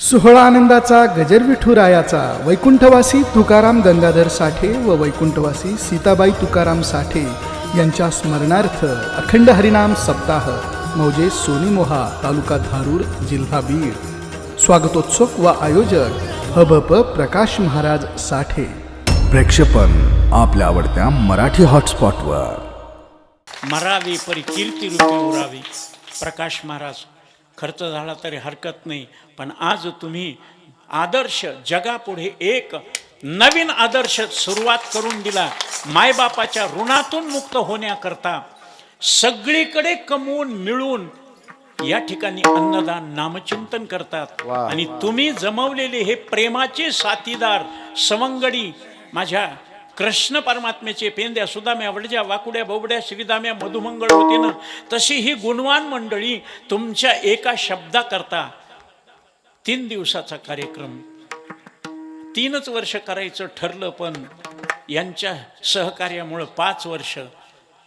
सोहळा आनंदाचा गजर विठुरायाचा वैकुंठवासी तुकाराम गंगाधर साठे व वैकुंठवासी सीताबाई तुकाराम साठे यांच्या स्मरणार्थ अखंड हरिनाम सप्ताह मौजे सोनीमोहा तालुका धारूर जिल्हा बीड. स्वागतोत्सव व आयोजक हबप प्रकाश महाराज साठे. प्रेक्षेपण आपल्या आवडत्या मराठी हॉटस्पॉटवर मरावी परी कीर्ती रूपी उरावी. प्रकाश महाराज खर्च झाला तरी हरकत नाही. पण आज तुम्ही आदर्श जगापुढे एक नवीन आदर्श सुरुवात करून दिला. मायबापाच्या ऋणातून मुक्त होण्याकरता सगळीकडे कमवून मिळून या ठिकाणी अन्नदान नामचिंतन करतात. आणि तुम्ही जमवलेले हे प्रेमाचे साथीदार सवंगडी माझ्या कृष्ण परमात्म्याचे पेंद्या सुदाम्या वडज्या वाकुड्या बोबड्या श्रीदाम्या मधुमंगळ होते ना तशी ही गुणवान मंडळी तुमच्या एका शब्दाकरता तीन दिवसाचा कार्यक्रम तीनच वर्ष करायचं ठरलं पण यांच्या सहकार्यामुळं पाच वर्ष.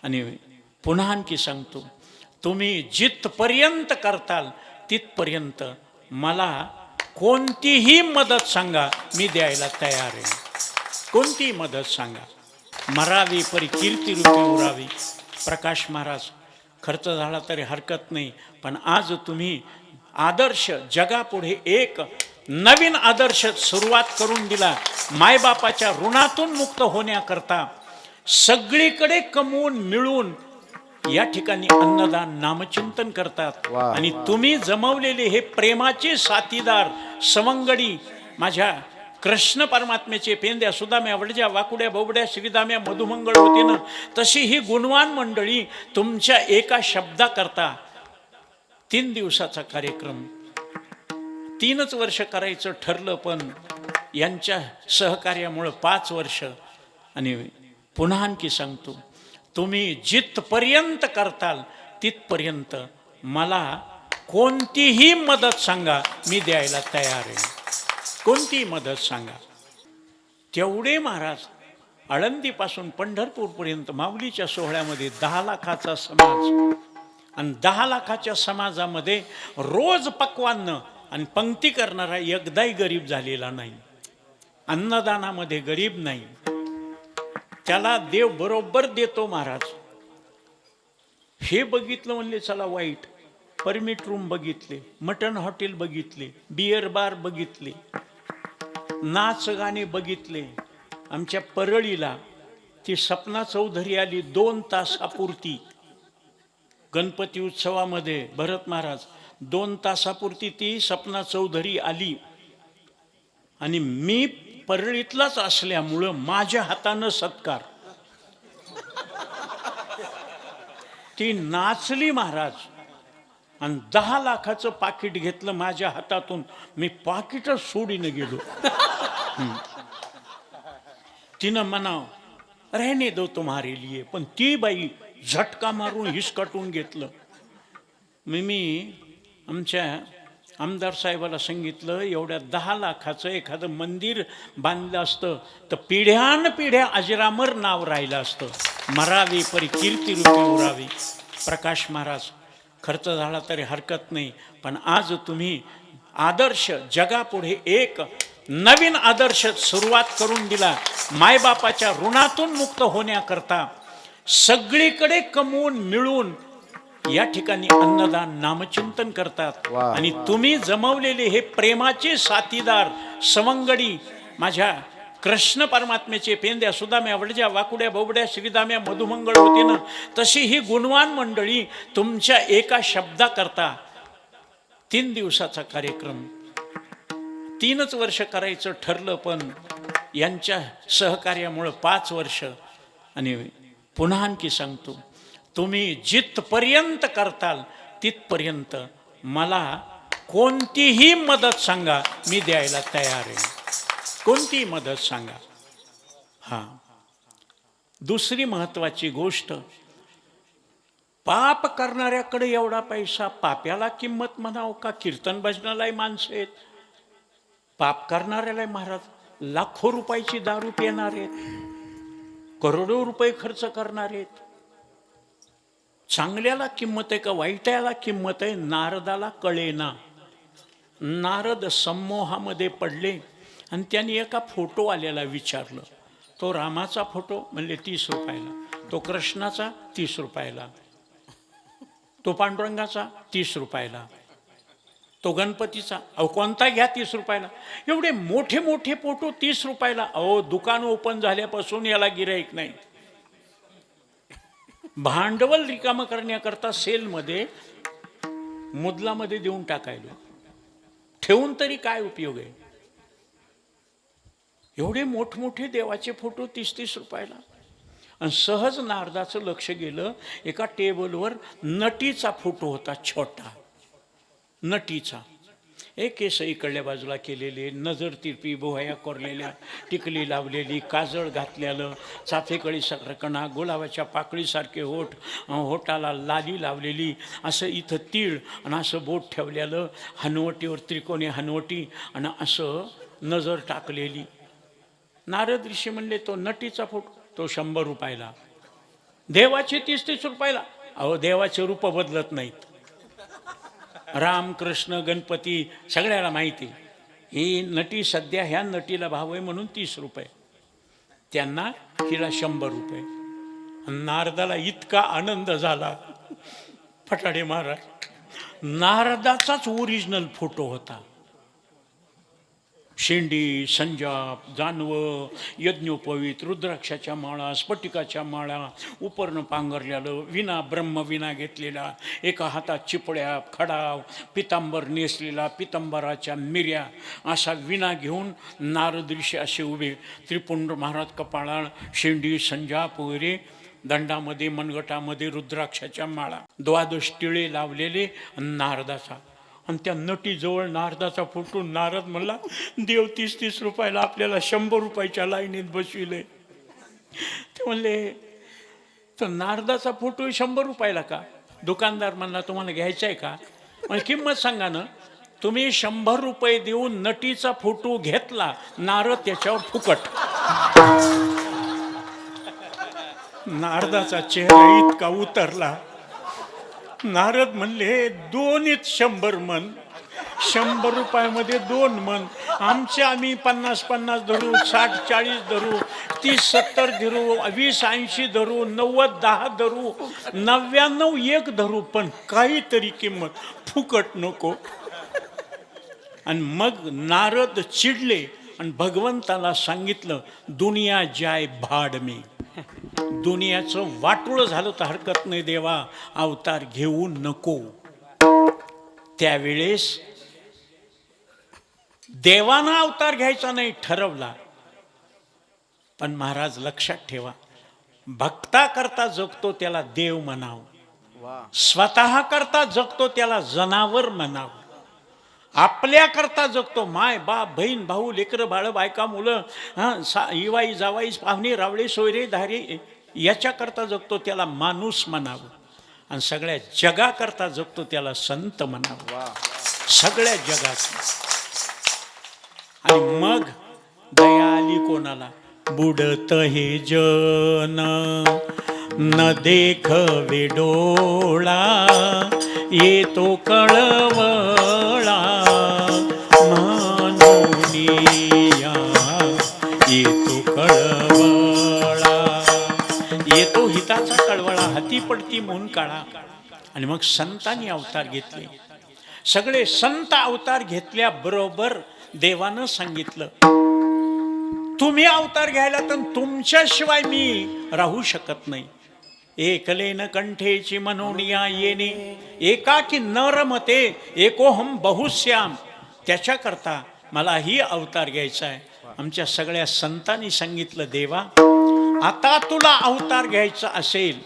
आणि पुन्हा आणखी सांगतो तुम्ही जिथपर्यंत करताल तिथपर्यंत मला कोणतीही मदत सांगा मी द्यायला तयार आहे. कोणतीही मदत सांगा? मरावी परी कीर्ती रूपी उरावी. प्रकाश महाराज खर्च झाला तरी हरकत नाही पण आज तुम्ही आदर्श जगापुढे एक नवीन आदर्श सुरुवात करून दिला. मायबापाच्या ऋणातून मुक्त होण्याकरता सगळीकडे कमवून मिळून या ठिकाणी अन्नदान नामचिंतन करतात. आणि तुम्ही जमवलेले हे प्रेमाचे साथीदार सवंगडी माझ्या कृष्ण परमात्म्याचे पेंद्या सुदाम्या वडज्या वाकुड्या बोबड्या श्रीदाम्या मधुमंगळ होतीनं तशी ही गुणवान मंडळी तुमच्या एका शब्दाकरता तीन दिवसाचा कार्यक्रम. तीनच वर्ष करायचं ठरलं पण यांच्या सहकार्यामुळं पाच वर्ष. आणि पुन्हा आणखी सांगतो तुम्ही जिथपर्यंत करताल तिथपर्यंत मला कोणतीही मदत सांगा मी द्यायला तयार आहे. कोणतीही मदत सांगा? तेवढे महाराज आळंदीपासून पंढरपूरपर्यंत माऊलीच्या सोहळ्यामध्ये दहा लाखाचा समाज आणि दहा लाखाच्या समाजामध्ये रोज पक्वान्न आणि पंक्ती करणारा एकदाही गरीब झालेला नाही. अन्नदानामध्ये गरीब नाही. त्याला देव बरोबर देतो महाराज. हे बघितलं म्हणले चला वाईट. परमिट रूम बघितले मटन हॉटेल बघितले बियर बार बघितले नाच गाणे बघितले. आमच्या परळीला ती सपना चौधरी आली दोन तासापुरती गणपती उत्सवामध्ये भरत महाराज दोन तासापुरती ती सपना चौधरी आली. आणि मी परळीतलाच असल्यामुळं माझ्या हातानं सत्कार. ती नाचली महाराज. आणि दहा लाखाचं पाकिट घेतलं माझ्या हातातून. मी पाकिटच सोडीनं गेलो. तिनं म्हणाव रहने दो तुम्हारे लिए. पण ती बाई झटका मारून हिसकटून घेतलं. मी मी आमच्या आमदार साहेबाला सांगितलं एवढ्या दहा लाखाचं एखादं मंदिर बांधलं असतं तर पिढ्यान पिढ्या अजरामर नाव राहिलं असतं. मरावी परी कीर्ती रूपी उरावी. प्रकाश महाराज खर्च झाला तरी हरकत नाही. पण आज तुम्ही आदर्श जगापुढे एक नवीन आदर्श सुरुवात करून दिला. मायबापाच्या ऋणातून मुक्त होण्याकरता सगळीकडे कमवून मिळून या ठिकाणी अन्नदान नामचिंतन करतात. आणि तुम्ही जमवलेले हे प्रेमाचे साथीदार सवंगडी माझ्या कृष्ण परमात्म्याचे पेंद्या सुदाम्या वडज्या वाकुड्या बोबड्या श्रीदाम्या मधुमंगळ होतीनं तशी ही गुणवान मंडळी तुमच्या एका शब्दाकरता तीन दिवसाचा कार्यक्रम. तीनच वर्ष करायचं ठरलं पण यांच्या सहकार्यामुळं पाच वर्ष. आणि पुन्हा आणखी सांगतो तुम्ही जिथपर्यंत करताल तिथपर्यंत मला कोणतीही मदत सांगा मी द्यायला तयार आहे. कोणतीही मदत सांगा? हां. दुसरी महत्वाची गोष्ट पाप करणाऱ्याकडे एवढा पैसा पाप्याला किंमत म्हणावं का? कीर्तन भजनालाही माणसं आहेत. पाप करणाऱ्याला महाराज लाखो रुपयाची दारू पिणार आहेत. करोडो रुपये खर्च करणार आहेत. चांगल्याला किंमत आहे का? वाईटाला किंमत आहे? नारदाला कळेना. नारद संमोहामध्ये पडले. आणि त्यांनी एका फोटोवाल्याला विचारलं. तो रामाचा फोटो म्हणले तीस रुपयाला. तो कृष्णाचा तीस रुपयाला. तो पांडुरंगाचा तीस रुपयाला. तो गणपतीचा अहो कोणता घ्या तीस रुपयाला? एवढे मोठे मोठे फोटो तीस रुपयाला. अहो दुकान ओपन झाल्यापासून याला गिराईक नाही. भांडवल रिकामं करण्याकरता सेलमध्ये मुदलामध्ये देऊन टाकायलो. ठेवून तरी काय उपयोग आहे? एवढे मोठमोठे देवाचे फोटो तीस तीस रुपयाला. आणि सहज नारदाचं लक्ष गेलं एका टेबलवर नटीचा फोटो होता छोटा. नटीचा. एक केस इकडल्या बाजूला केलेले नजर तिरपी बोहया कोरलेल्या टिकली लावलेली काजळ घातलेलं चाफेकळी कणा गुलाबाच्या पाकळीसारखे होठ होटाला लाली लावलेली असं इथं तीळ आणि असं बोट ठेवलेलं हनवटीवर त्रिकोणी हनवटी आणि असं नजर टाकलेली. नारद ऋषी म्हणले तो नटीचा फोटो तो शंभर रुपयाला. देवाचे तीस तीस रुपयाला. अहो देवाचे रूप बदलत नाहीत. राम कृष्ण गणपती सगळ्याला माहिती. ही नटी सध्या ह्या नटीला भाव आहे म्हणून तीस रुपये. त्यांना हिला शंभर रुपये. नारदाला इतका आनंद झाला. फटाडे महाराज नारदाचाच ओरिजिनल फोटो होता. शेंडी संजाप जानवं यज्ञोपवीत रुद्राक्षाच्या माळा स्फटिकाच्या माळा उपर्ण पांघरलेलं विना ब्रह्मविना घेतलेला एका हातात चिपड्या खडाव पितांबर नेसलेला पितांबराच्या मिऱ्या असा विना घेऊन नारदृशी असे उभे त्रिपुंड महाराज कपाळाळ शेंडी संजाप वगैरे दंडामध्ये मनगटामध्ये रुद्राक्षाच्या माळा द्वादश टिळे लावलेले नारदाचा. आणि त्या नटीजवळ नारदाचा फोटो नारद म्हणला देव तीस तीस रुपयाला आपल्याला शंभर रुपयाच्या लाईनीत बसविले ते म्हणले तर नारदाचा फोटो शंभर रुपयाला का? दुकानदार म्हणला तुम्हाला घ्यायचा आहे का? म्हणजे किंमत सांगा ना. तुम्ही शंभर रुपये देऊन नटीचा फोटो घेतला नारद त्याच्यावर फुकट. नारदाचा चेहरा इतका उतरला. नारद म्हणले दोन्हीत शंभर मन शंभर रुपयामध्ये दोन मन. आमचे आम्ही पन्नास पन्नास धरू साठ चाळीस धरू तीस सत्तर धरू वीस ऐंशी धरू नव्वद दहा धरू नव्याण्णव एक धरू पण काहीतरी किंमत फुकट नको. आणि मग नारद चिडले आणि भगवंताला सांगितलं दुनिया जाय भाड मी. दुनियाचं वाटोळं झालं तर हरकत नाही देवा अवतार घेऊ नको. त्यावेळेस देवानं अवतार घ्यायचा नाही ठरवला. पण महाराज लक्षात ठेवा भक्ता करता जगतो त्याला देव म्हणाव. स्वतः करता जगतो त्याला जनावर म्हणाव. आपल्या करता जगतो. माय बाप बहीण भाऊ लेकरं बाळ बायका मुलं हां सा इवाई जावाई पाहुणे रावळे सोयरे धारे याच्याकरता जगतो त्याला माणूस म्हणावं. आणि सगळ्या जगाकरता जगतो त्याला संत म्हणावं. सगळ्या जगात. आणि मग दया आली कोणाला? बुडत हे जन. न देख डोळा. येतो कळवळा. येतो कळवळा हाती पडती म्हणून काळा. आणि मग संतांनी अवतार घेतले. सगळे संत अवतार घेतल्याबरोबर देवानं सांगितलं तुम्ही अवतार घ्यायला तर तुमच्याशिवाय मी राहू शकत नाही. एकलेन कंठेची मनोनिया येणे एकाकी न रमते एकोहम बहुश्याम. त्याच्याकरता मला ही अवतार घ्यायचा आहे. आमच्या सगळ्या संतांनी सांगितलं देवा आता तुला अवतार घ्यायचा असेल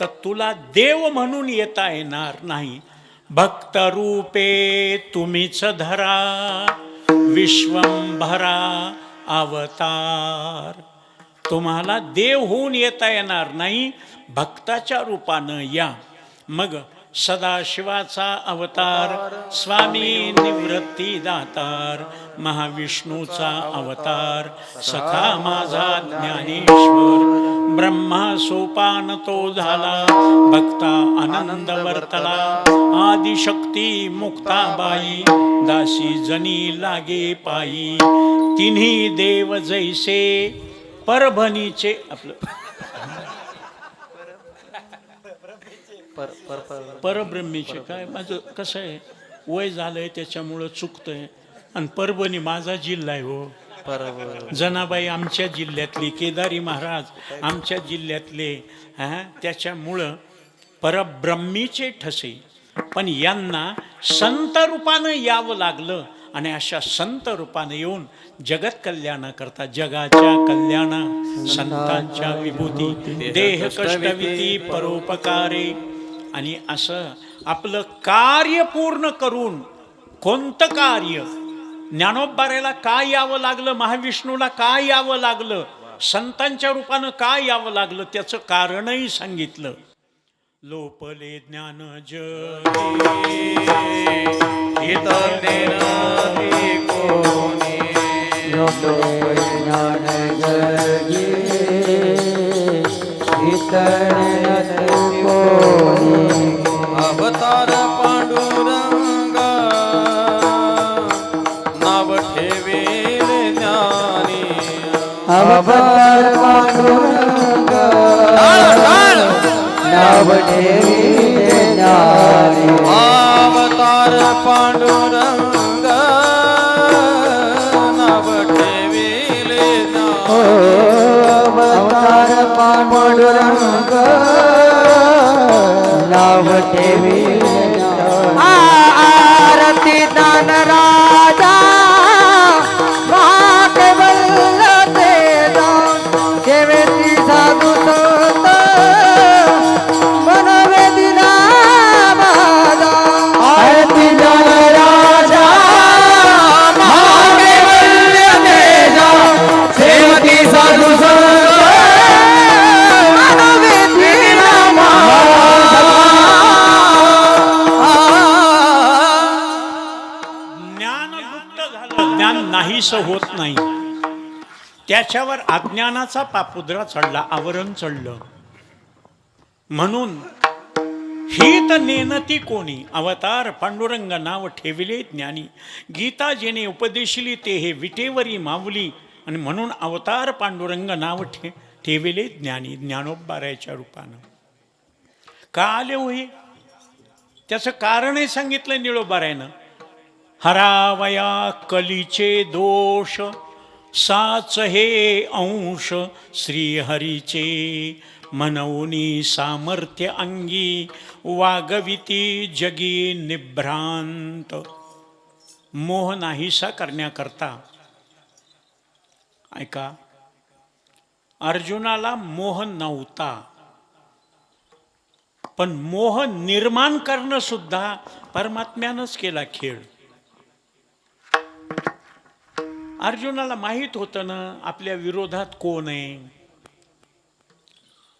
तर तुला देव म्हणून येता येणार नाही. भक्त रूपे तुम्हीच धरा विश्वंभरा अवतार. तुम्हाला देव होऊन येता येणार नाही भक्ताच्या रूपानं या. मग सदाशिवाचा अवतार स्वामी निवृत्ती दातार महाविष्णूचा अवतार सखा माझा ज्ञानेश्वर ब्रह्मा सोपान तो झाला भक्ता आनंद वर्तला आदिशक्ती मुक्ताबाई दासी जनी लागे पायी तिन्ही देव जैसे परभणीचे आपलं पर पर पर परब्रह्मीचे काय? माझं कसं आहे? वय झालंय त्याच्यामुळं चुकतंय. आणि परभणी माझा जिल्हा आहे हो. जनाबाई आमच्या जिल्ह्यातली केदारी महाराज आमच्या जिल्ह्यातले हा? त्याच्यामुळं परब्रह्मीचे ठसे. पण यांना संत रूपानं यावं लागलं आणि अशा संत रूपानं येऊन जगत कल्याणाकरता जगाच्या कल्याणा संतांच्या विभूती. देह कष्टविती परोपकारे. आणि असं आपलं कार्य पूर्ण करून कोणतं कार्य? ज्ञानोबाऱ्याला काय यावं लागलं? महाविष्णूला काय यावं लागलं? संतांच्या रूपानं काय यावं लागलं? त्याचं कारणही सांगितलं. लोपले ज्ञान अवतार पांडुरंगा नाव ठेवेल ज्ञानी। अवतार पांडुरंग नाव ठेवी ज्ञानी। अवतार पांडुरंग ज्ञान गुप्त झालं. ज्ञान नाहीस होत नाही. त्याच्यावर अज्ञानाचा पापुद्रा चढला आवरण चढलं. म्हणून हित नेनती कोणी? अवतार पांडुरंग नाव ठेविले ज्ञानी. गीता जेने उपदेशली ते हे विटेवरी मावली आणि म्हणून अवतार पांडुरंग नाव ठे ठेविले ज्ञानी ज्ञानोबारायच्या रूपानं. का आले हो हे? त्याचं कारणही सांगितलं निळोबारायनं हरावया कलीचे दोष साच हे अंश श्रीहरीचे. मनवनी सामर्थ्य अंगी वागविती जगी निभ्रांत. मोह नाहीसा करण्याकरता. ऐका अर्जुनाला मोह नव्हता. पण मोह निर्माण करणं सुद्धा परमात्म्यानंच केला खेळ. अर्जुनाला माहीत होतं ना आपल्या विरोधात कोण आहे?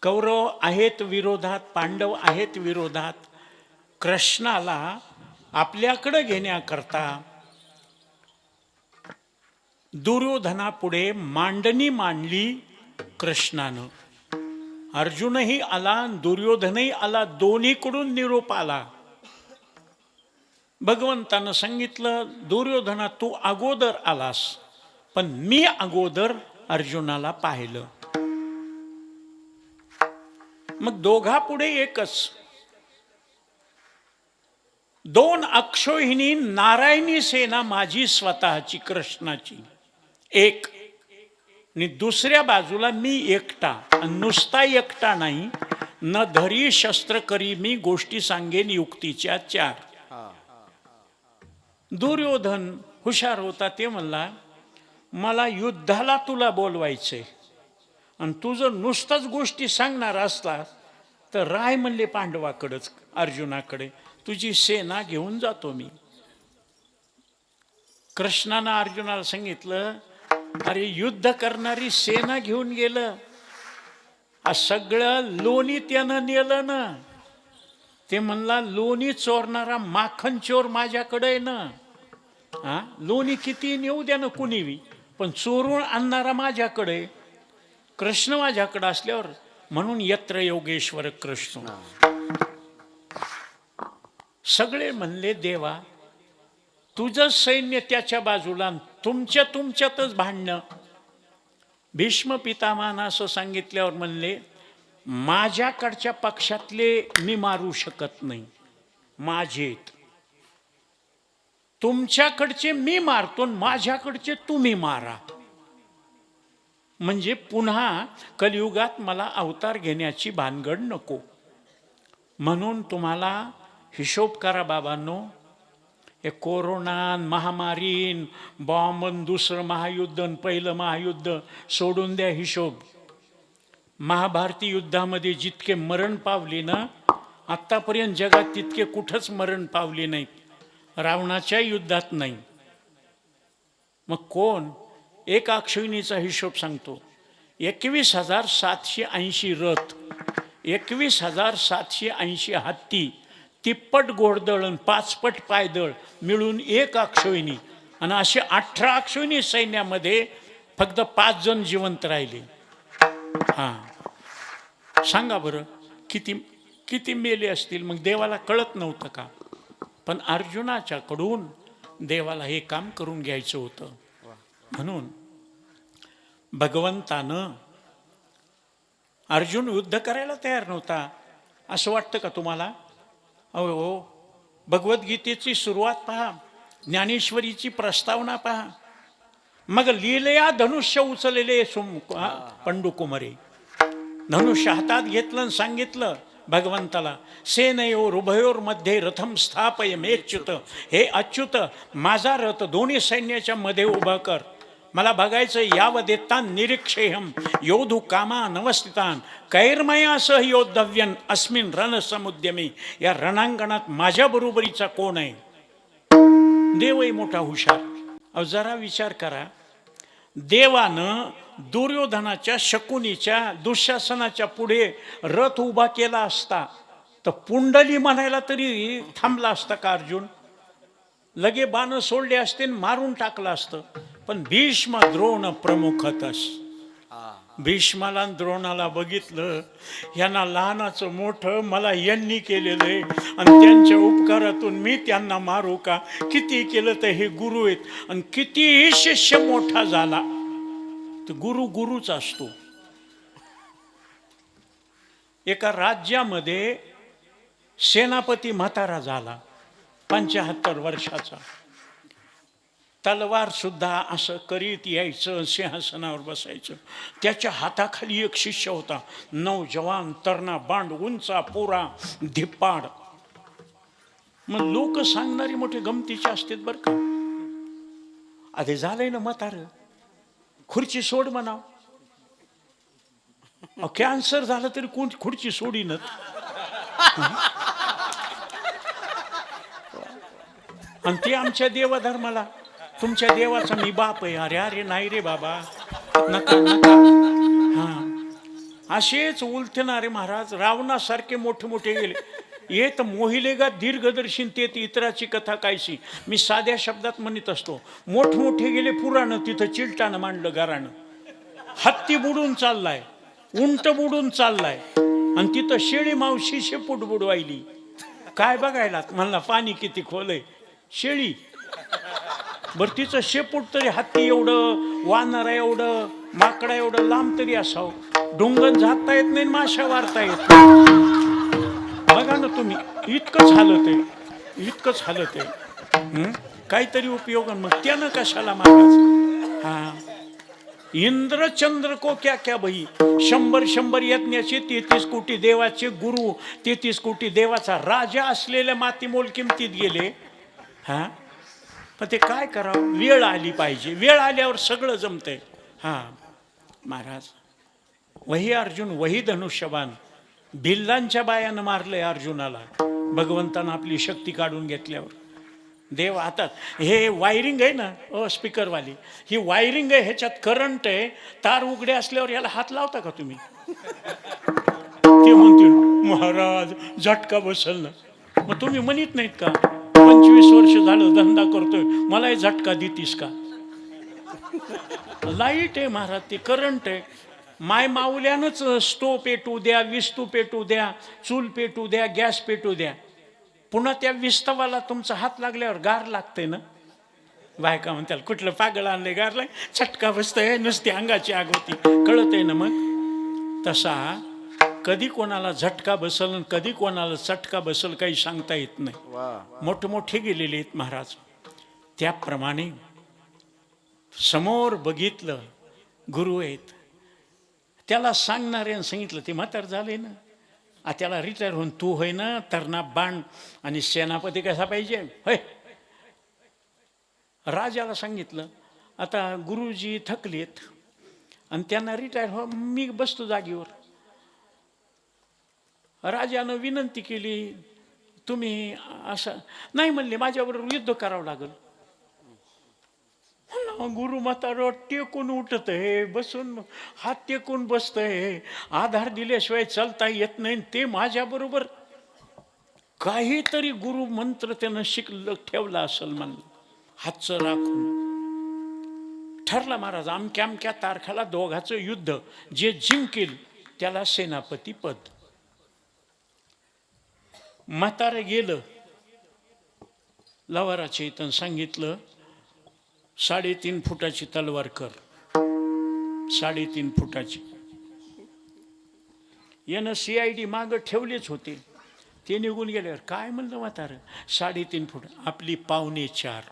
कौरव आहेत विरोधात पांडव आहेत विरोधात. कृष्णाला आपल्याकडं घेण्याकरता दुर्योधनापुढे मांडणी मांडली कृष्णानं. अर्जुनही आला आणि दुर्योधनही आला दोन्हीकडून निरोप आला. भगवंतानं सांगितलं दुर्योधना तू अगोदर आलास. पण मी अगोदर अर्जुनाला पाहिलं. मग दोघा पुढे एकच. दोन अक्षोहिणी नारायणी सेना माझी स्वतःची कृष्णाची. एक आणि दुसऱ्या बाजूला मी एकटा. नुसता एकटा नाही न धरी शस्त्र करी मी गोष्टी सांगेन युक्तीच्या चार. दुर्योधन हुशार होता ते म्हणला मला युद्धाला तुला बोलवायचे आणि तू जर नुसतंच गोष्टी सांगणार असला तर राय म्हणले पांडवाकडंच अर्जुनाकडे. तुझी सेना घेऊन जातो मी. कृष्णानं अर्जुनाला सांगितलं अरे युद्ध करणारी सेना घेऊन गेलं. सगळं लोणी त्यानं नेलं ना. ते म्हणला लोणी चोरणारा माखन चोर माझ्याकडे आहे ना. हा लोणी किती नेऊ द्या ना कुणी बी पण चोरून आणणारा माझ्याकडे कृष्ण माझ्याकडे असल्यावर म्हणून यत्र योगेश्वर कृष्ण. सगळे म्हणले देवा तुझं सैन्य त्याच्या बाजूला तुमच्या तुमच्यातच भांडणं. भीष्म पितामहानं असं सांगितल्यावर म्हणले माझ्याकडच्या पक्षातले मी मारू शकत नाही. माझेत. तुमच्याकडचे मी मारतो माझ्याकडचे तुम्ही मारा. म्हणजे पुन्हा कलियुगात मला अवतार घेण्याची भानगड नको. म्हणून तुम्हाला हिशोब करा बाबांनो हे कोरोना महामारीन बॉम्ब दुसरं महायुद्ध पहिलं महायुद्ध सोडून द्या हिशोब. महाभारती युद्धामध्ये जितके मरण पावले ना आत्तापर्यंत जगात तितके कुठंच मरण पावले नाहीत. रावणाच्या युद्धात नाही. मग कोण? एक अक्षविणीचा हिशोब सांगतो. एकवीस हजार सातशे ऐंशी रथ एकवीस हजार सातशे ऐंशी हत्ती तिप्पट घोडदळ आणि पाचपट पायदळ मिळून एक अक्षविणी आणि असे अठरा अक्षविणी सैन्यामध्ये फक्त पाच जण जिवंत राहिले. हां. सांगा बरं किती किती मेले असतील? मग देवाला कळत नव्हतं का? पण अर्जुनाच्याकडून देवाला हे काम करून घ्यायचं होतं. म्हणून भगवंतानं अर्जुन युद्ध करायला तयार नव्हता. असं वाटतं का तुम्हाला? अहो हो भगवद्गीतेची सुरुवात पहा ज्ञानेश्वरीची प्रस्तावना पहा. मग लिहिलया धनुष्य उचललेले सुम पंडुकुमारी. पंडू कुमारी धनुष्य हातात घेतलं आणि सांगितलं भगवंताला सेनयोर उभयोरमध्ये रथम स्थापय मेच्युत हे अच्युत माझा रथ दोन्ही सैन्याच्या मध्ये उभा कर मला बघायचं यावदेतान निरीक्षेहम योधू कामा नवस्थितान कैर्मया सह योद्धव्यन अस्मिन रणसमुद्यमी या रणांगणात माझ्या बरोबरीचा कोण आहे देवही मोठा हुशार अहो जरा विचार करा देवानं दुर्योधनाच्या शकुनीच्या दुःशासनाच्या पुढे रथ उभा केला असता तर पुंडली म्हणायला तरी थांबला असता का अर्जुन? लगे बाण सोडले असते आणि मारून टाकलं असतं. पण भीष्म द्रोण प्रमुखतस. भीष्माला द्रोणाला बघितलं यांना लहानाचं मोठं मला यांनी केलेलं आहे. आणि त्यांच्या उपकारातून मी त्यांना मारू का? किती केलं तर हे गुरु आहेत. आणि कितीही शिष्य मोठा झाला. तर गुरु गुरुच असतो. एका राज्यामध्ये सेनापती म्हातारा झाला पंच्याहत्तर वर्षाचा. तलवार सुद्धा असं करीत यायचं सिंहासनावर बसायचं. त्याच्या हाताखाली एक शिष्य होता नौजवान तरणा बांड उंचा पोरा धिप्पाड. मग लोक सांगणारी मोठे गमतीचे असतात बरं का. आधी झालंय ना म्हातारं. खुर्ची सोड म्हणाव. कॅन्सर झालं तरी कोण खुर्ची सोडीनच. आणि ते आमच्या देवधर्माला तुमच्या देवाचा मी बाप आहे. अरे अरे नाही रे बाबा. नका नका. हा. असेच उलथणारे महाराज रावणासारखे मोठे मोठे गेले. येत मोहिलेगा दीर्घदर्शीन तेत इतराची कथा कायशी. मी साध्या शब्दात म्हणत असतो मोठमोठे गेले पुराणं तिथं चिलटानं मांडलं गारानं हत्ती बुडून चाललाय उंट बुडून चाललाय आणि तिथं शेळी मावशी शेपूट बुडवायली. काय बघायला म्हणला पाणी किती खोलय. शेळी. बरं तिचं शेपूट तरी हत्ती एवढं वानरा एवढं माकडा एवढं लांब तरी असावं. डोंगर झाकता येत नाही माशा वारता येत नाही. बघा ना तुम्ही इतकंच हालत आहे इतकंच हालत आहे काहीतरी उपयोग मग त्यानं कशाला महाराज हा. इंद्रचंद्र को क्या क्या बही शंभर शंभर यज्ञाचे तेहतीस कोटी देवाचे गुरु तेहतीस कोटी देवाचा राजा असलेल्या मातीमोल किमतीत गेले. हा? पण ते काय करावं? वेळ आली पाहिजे. वेळ आल्यावर सगळं जमतंय. हा. महाराज वही अर्जुन वही धनुष्यबाण. भिल्लांच्या बायानं मारलंय अर्जुनाला. भगवंतानं आपली शक्ती काढून घेतल्यावर. देव आता हे वायरिंग आहे ना अ स्पीकरवाली ही वायरिंग आहे ह्याच्यात करंट आहे तार उघडे असल्यावर याला हात लावता का तुम्ही? ते म्हणतील महाराज झटका बसल ना. मग तुम्ही म्हणत नाहीत का? पंचवीस वर्ष झालं धंदा करतोय मलाही झटका देतीस का? लाइट आहे महाराज ते करंट आहे. माय माऊल्यानंच स्टोव पेटू द्या विस्तू पेटू द्या चूल पेटू द्या गॅस पेटू द्या. पुन्हा त्या विस्तवाला तुमचा हात लागल्यावर गार लागते ना? बायका म्हणताल कुठलं पागल आणलंय गारलाय चटका बसतंय नुसती अंगाची आग होती. कळत आहे ना मग? तसा कधी कोणाला झटका बसल आणि कधी कोणाला चटका बसल काही सांगता येत नाही. मोठमोठे गेलेले आहेत महाराज. त्याप्रमाणे समोर बघितलं गुरु आहेत. त्याला सांगणाऱ्यानं सांगितलं ते म्हातार झाले ना आ त्याला रिटायर होऊन तू होय ना तरणा बाण आणि सेनापती कसा पाहिजे? होय. राजाला सांगितलं आता गुरुजी थकलेत आणि त्यांना रिटायर व्हा मी बसतो जागेवर. राजानं विनंती केली तुम्ही असं नाही म्हणले माझ्याबरोबर युद्ध करावं लागेल. ना, गुरु म्हातारा टेकून उठत आहे बसून हात टेकून बसत आहे. आधार दिल्याशिवाय चालता येत नाही ते माझ्याबरोबर काहीतरी गुरु मंत्र त्यानं शिकलं ठेवला असेल म्हणलं. हातचं राखून. ठरला महाराज अमक्या अमक्या तारखाला दोघाचं युद्ध. जे जिंकेल त्याला सेनापती पद. म्हातारं गेलं. लवाराचे इथं सांगितलं साडेतीन फुटाची तलवार कर. साडेतीन फुटाची. यानं सी आय डी मागं ठेवलेच होते. ते निघून गेल्यावर काय म्हणलं म्हातार? साडेतीन फुट. आपली पावणे चार.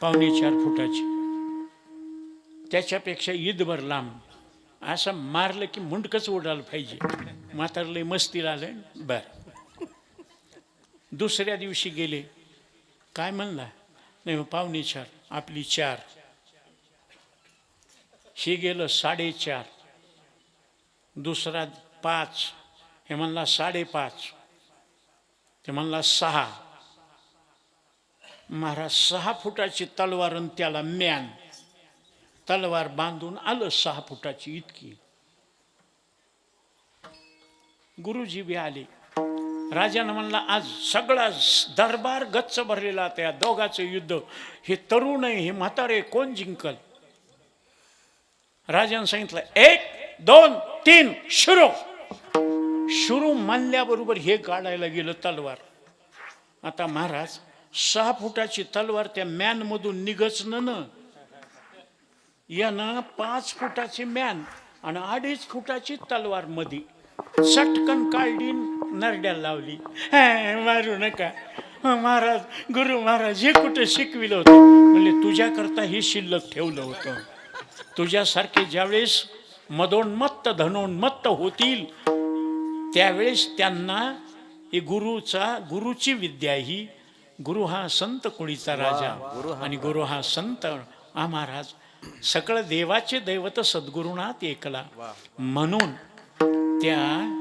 पावणे चार फुटाची. त्याच्यापेक्षा ईदभर लांब. असं मारलं की मुंडकच उडालं पाहिजे. म्हातारला मस्तीला आलं बर. दुसऱ्या दिवशी गेले. काय म्हणला? नाही मग पावणे चार. आपली चार. हे गेलं साडेचार. दुसरा पाच. हे म्हणला साडेपाच. ते म्हणला सहा. महाराज सहा फुटाची तलवार आणि त्याला म्यान. तलवार बांधून आलं सहा फुटाची इतकी. गुरुजी बी आले. राजानं म्हणला आज सगळा दरबार गच्च भरलेला त्या दोघाचं युद्ध. हे तरुण आहे हे म्हातारे कोण जिंकल? राजानं सांगितलं एक दोन तीन शुरू. शुरू मानल्याबरोबर हे काढायला गेलं तलवार. आता महाराज सहा फुटाची तलवार त्या मॅनमधून निघचनं न. यानं पाच फुटाची मॅन आणि अडीच फुटाची तलवारमध्ये चटकन काढली नरड्याला लावली. "हे, मारू नका. महाराज गुरु महाराज हे कुठं शिकविलं होतं? म्हणले तुझ्याकरता हे शिल्लक ठेवलं होतं. तुझ्यासारखे ज्यावेळेस मदोन्मत्त धनोन्मत्त होतील त्यावेळेस त्यांना हे गुरुचा गुरुची विद्या ही गुरु हा संत कुळीचा राजा आणि गुरु हा संत हा महाराज. सगळं देवाचे दैवत सद्गुरुनाथ एकला. म्हणून त्या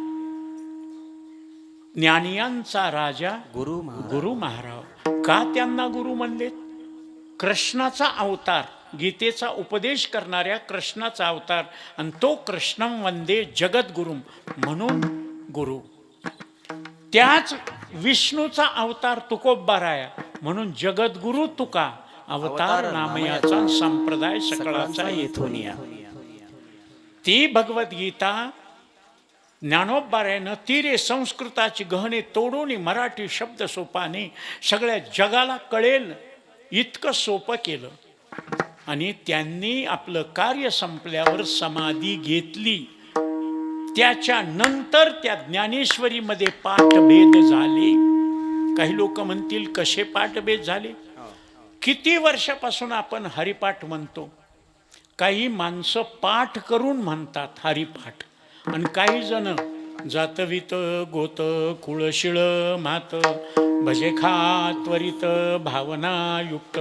ज्ञानियांचा राजा गुरु गुरु महाराज का त्यांना गुरु म्हणलेत? कृष्णाचा अवतार गीतेचा उपदेश करणाऱ्या कृष्णाचा अवतार आणि तो कृष्णम वंदे जगद्गुरुम म्हणून गुरु. त्याच विष्णूचा अवतार तुकोबाराया म्हणून जगद्गुरु तुका अवतार नामयाचा संप्रदाय सकळाचा येथून या. ती भगवद्गीता ज्ञानोबारायनं तीरे संस्कृताची गहने तोडून मराठी शब्द सोपाने सगळ्या जगाला कळेल इतकं सोपं केलं. आणि त्यांनी आपलं कार्य संपल्यावर समाधी घेतली. त्याच्यानंतर त्या ज्ञानेश्वरीमध्ये पाठभेद झाले. काही लोक म्हणतील कसे पाठभेद झाले? किती वर्षापासून आपण हरिपाठ म्हणतो? काही माणसं पाठ करून म्हणतात हरिपाठ. आणि काही जण जातवित गोत कुळशिळ मात भजे खा त्वरित भावनायुक्त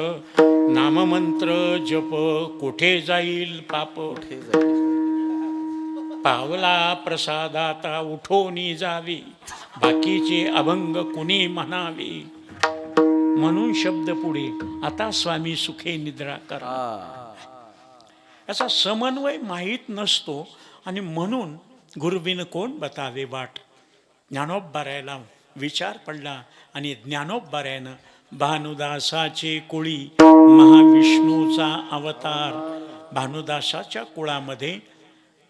नाममंत्र जप कोठे जाईल पाप? पावला प्रसादाता उठोनी जावी बाकीचे अभंग कुणी म्हणावे? म्हणून शब्द पुढे आता स्वामी सुखे निद्रा करा. याचा समन्वय माहीत नसतो आणि म्हणून गुरुविन कोण बतावे वाट ज्ञानोबारायला विचार पडला आणि ज्ञानोबारायनं भानुदासाचे कुळी महाविष्णूचा अवतार भानुदासाच्या कुळामध्ये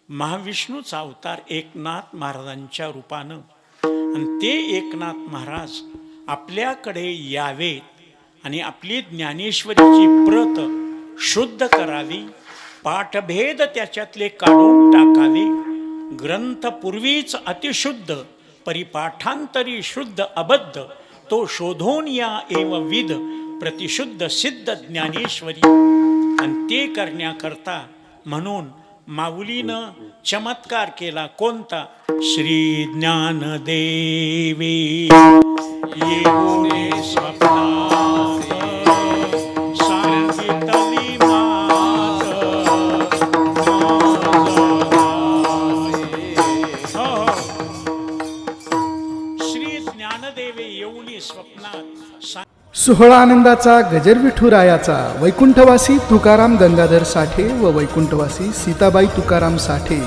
महाविष्णूचा अवतार एकनाथ महाराजांच्या रूपानं आणि ते एकनाथ महाराज आपल्याकडे यावेत आणि आपली ज्ञानेश्वरीची प्रत शुद्ध करावी पाठभेद त्याच्यातले काढून टाकावे ग्रंथ पूर्वीच अतिशुद्ध परिपाठांतरी शुद्ध अबद्ध तो शोधून या एव विध प्रतिशुद्ध सिद्ध ज्ञानेश्वरी. आणि ते करण्याकरता म्हणून माऊलीनं चमत्कार केला कोणता? श्री ज्ञानदेवी. स्वप्ना सोहळा आनंदाचा गजर विठुरायाचा वैकुंठवासी तुकाराम गंगाधर साठे व वैकुंठवासी सीताबाई तुकाराम साठे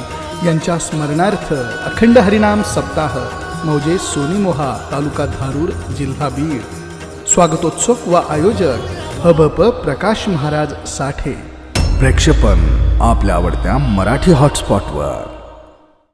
यांच्या स्मरणार्थ अखंड हरिनाम सप्ताह मौजे सोनीमोहा तालुका धारूर जिल्हा बीड. स्वागतोत्सव व आयोजक हबप प्रकाश महाराज साठे. प्रेक्षेपण आपल्या आवडत्या मराठी हॉटस्पॉटवर